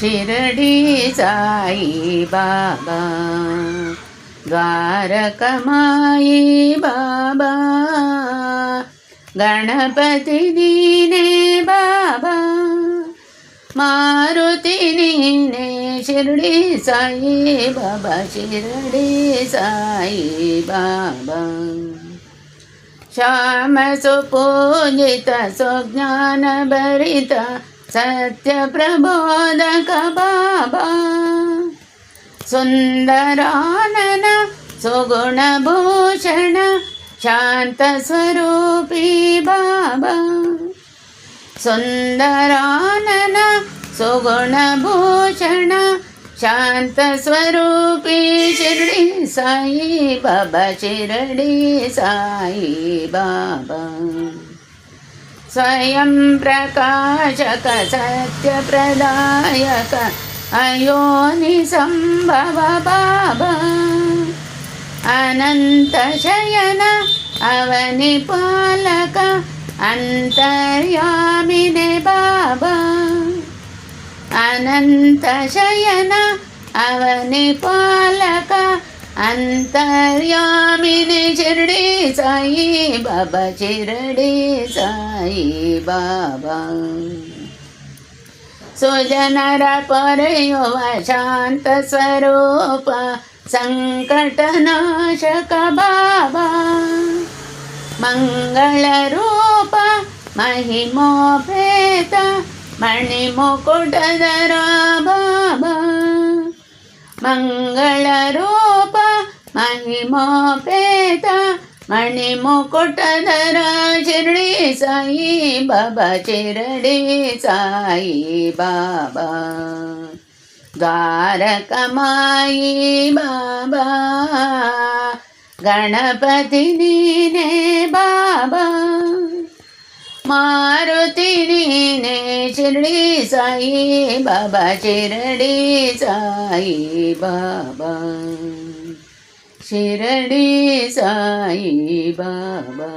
शिरडी साई बाबा द्वारकमायी बाबा गणपति दीने बाबा मारुति दीने शिरडी साई बाबा शिरडी साई बाबा श्याम सुपूजित सुज्ञानभरिता భరిత సత్య ప్రబోధక బాబా సుందరానన సుగుణభూషణ శాంత స్వరూపీ బాబా సుందరానన సుగుణభూషణ శాంత స్వరూపీ షిర్డి సాయి బాబా షిరడి సాయి బాబా స్వయం ప్రకాశక సత్య ప్రదాయక అయోని సంభవ బాబా అనంత శయన అవని పాలక అంతర్యామినే साई बाबा चिरडे साई बाबा. सोजनारा परयोवा शांत स्वरूपा संकटनाशक बाबा. मङ्गलरूप मणि मणिमुकुटधरा बाबा. मङ्गलरूप महिमोपेत आणि धरा शिर्डी साई बाबा चिरडे साई बाबा। द्वार कमाई बाबा गणपति नीने बाबा। मारुति नीने शिर्डी साई बाबा, चिरडे साई बाबा। शिरडी साई बाबा